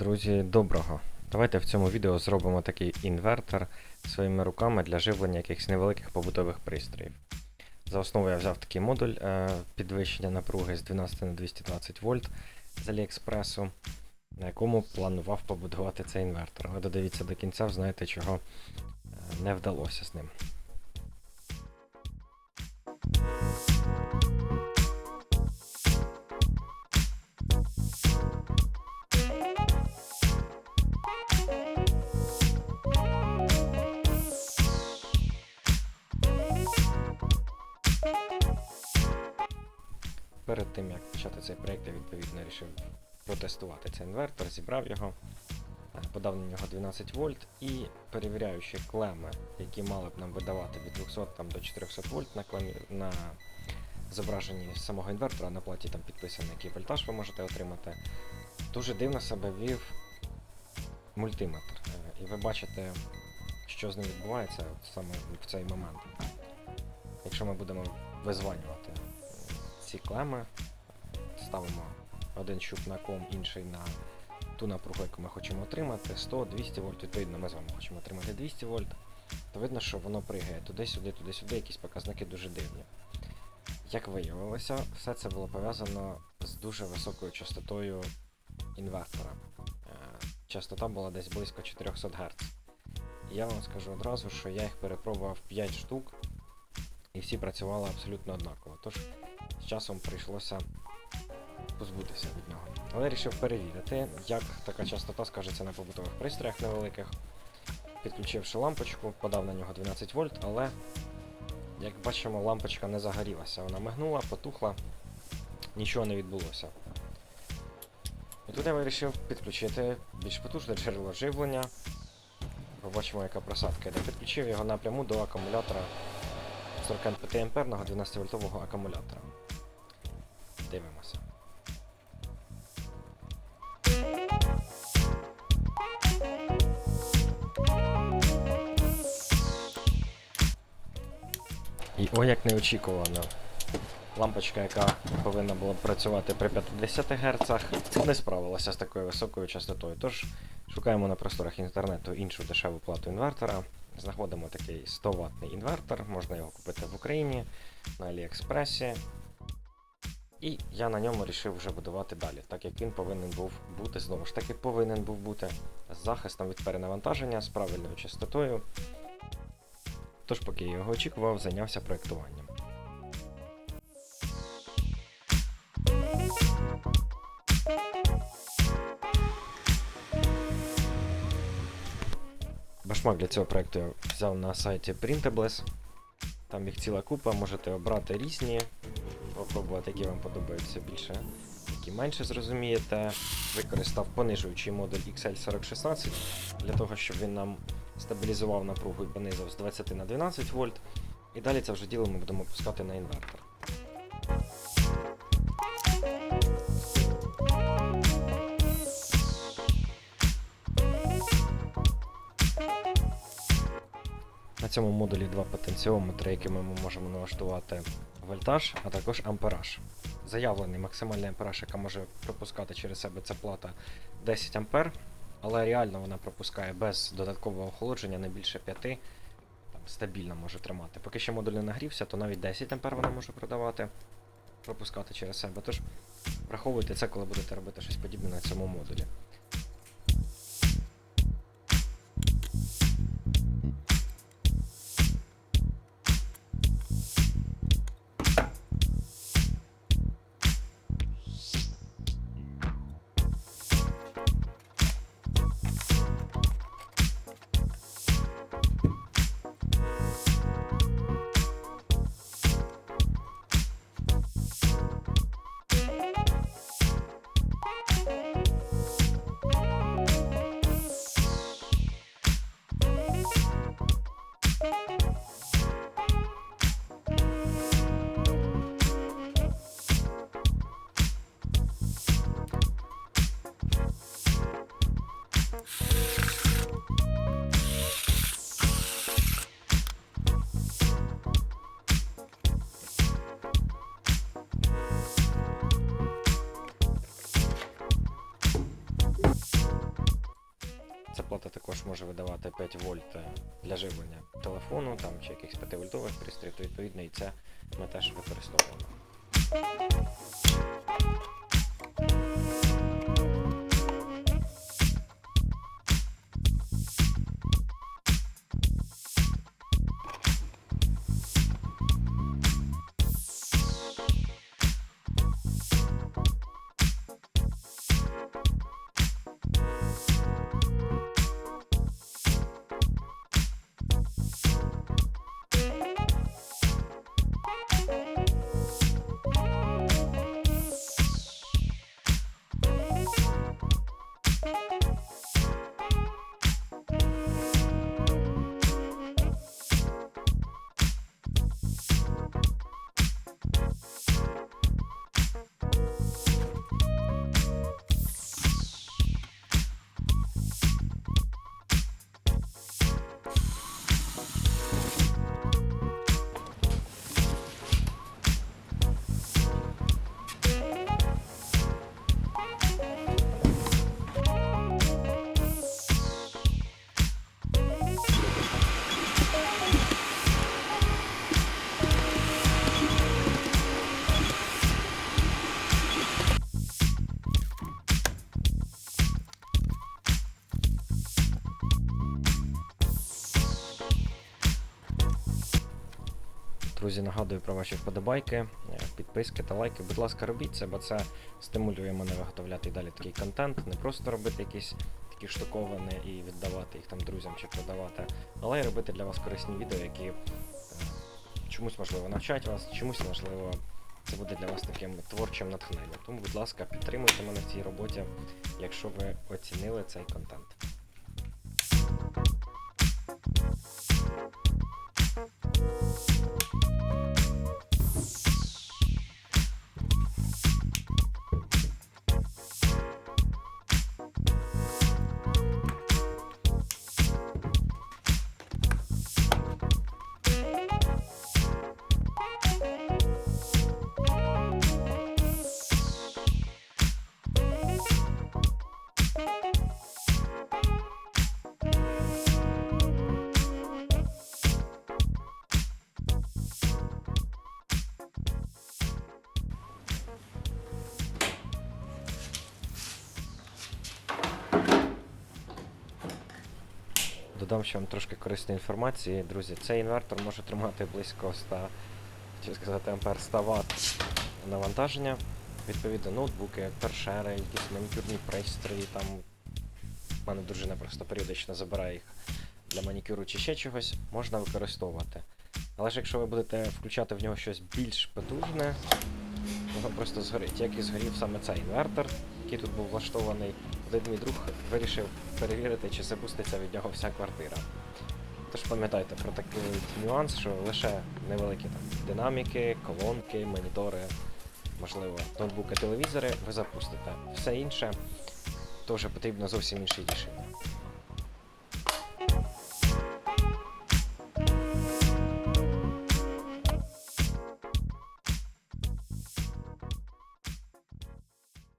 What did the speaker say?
Друзі, доброго! Давайте в цьому відео зробимо такий інвертор своїми руками для живлення якихось невеликих побутових пристроїв. За основу я взяв такий модуль е, підвищення напруги з 12 на 220 вольт з Аліекспресу, на якому планував побудувати цей інвертор. Але додивіться до кінця, знаєте, чого е, не вдалося з ним. Перед тим як почати цей проєкт, я відповідно вирішив протестувати цей інвертор, зібрав його, подав на нього 12 вольт і перевіряючи клеми, які мали б нам видавати від 200 там, до 400 вольт на клемі на зображенні самого інвертора, на платі там підписано, який вольтаж ви можете отримати. Дуже дивно себе вів мультиметр. Е, І ви бачите, що з ним відбувається саме в цей момент. Якщо ми будемо визванювати ці клеми, ставимо один щуп на ком, інший на ту напругу, яку ми хочемо отримати, 100-200 вольт, відповідно, ми з вами хочемо отримати 200 вольт, то видно, що воно пригає туди-сюди, туди-сюди, якісь показники дуже дивні. Як виявилося, все це було пов'язано з дуже високою частотою інвертора. Е, Частота була десь близько 400 Гц. Я вам скажу одразу, що я їх перепробував 5 штук, і всі працювали абсолютно однаково. Тож з часом прийшлося позбутися від нього. Але вирішив перевірити, як така частота скажеться на побутових пристроях невеликих. Підключивши лампочку, подав на нього 12 вольт, але, як бачимо, лампочка не загорілася. Вона мигнула, потухла, нічого не відбулося. І тут я вирішив підключити більш потужне джерело живлення. Побачимо, яка просадка йде. Підключив його напряму до акумулятора 45 амперного 12-вольтового акумулятора. Дивимося. І о, як неочікувано. Лампочка, яка повинна була працювати при 50 Гц, не справилася з такою високою частотою. Тож шукаємо на просторах інтернету іншу дешеву плату інвертора. Знаходимо такий 100 ваттний інвертор, можна його купити в Україні на Аліекспресі. І я на ньому вирішив вже будувати далі, так як він повинен був бути, знову ж таки, повинен був бути з захистом від перенавантаження, з правильною частотою. Тож, поки я його очікував, зайнявся проєктуванням. Башмак для цього проєкту я взяв на сайті Printables. Там їх ціла купа, можете обрати різні, попробувати, які вам подобаються більше, які менше зрозумієте. Використав понижуючий модуль XL4016 для того, щоб він нам стабілізував напругу і понизив з 20 на 12 вольт. І далі це вже діло ми будемо пускати на інвертор. Цьому модулі два потенціометри, якими ми можемо налаштувати вольтаж, а також ампераж. Заявлений максимальний ампераж, яка може пропускати через себе ця плата 10 ампер, але реально вона пропускає без додаткового охолодження не більше 5, там, стабільно може тримати. Поки ще модуль не нагрівся, то навіть 10 ампер вона може продавати, пропускати через себе. Тож враховуйте це, коли будете робити щось подібне на цьому модулі. Також може видавати 5 вольт е, для живлення телефону там, чи якихось 5 вольтових пристрій, то відповідно і це ми теж використовуємо. Друзі, нагадую про ваші вподобайки, е, підписки та лайки. Будь ласка, робіть це, бо це стимулює мене виготовляти і далі такий контент, не просто робити якісь такі штуковини і віддавати їх там друзям чи продавати, але й робити для вас корисні відео, які е, чомусь можливо навчать вас, чомусь можливо це буде для вас таким творчим натхненням. Тому, будь ласка, підтримуйте мене в цій роботі, якщо ви оцінили цей контент. Додам ще вам трошки корисної інформації, друзі. Цей інвертор може тримати близько 100, хотів сказати, ампер 100 Вт навантаження. Відповідно, ноутбуки, торшери, якісь манікюрні пристрої. Там в мене дружина просто періодично забирає їх для манікюру чи ще чогось, можна використовувати. Але ж якщо ви будете включати в нього щось більш потужне, воно просто згорить. Як і згорів саме цей інвертор, який тут був влаштований, один мій друг вирішив перевірити, чи запуститься від нього вся квартира. Тож пам'ятайте про такий нюанс, що лише невеликі там динаміки, колонки, монітори, можливо, ноутбуки, телевізори ви запустите. Все інше то вже потрібно зовсім інше рішення.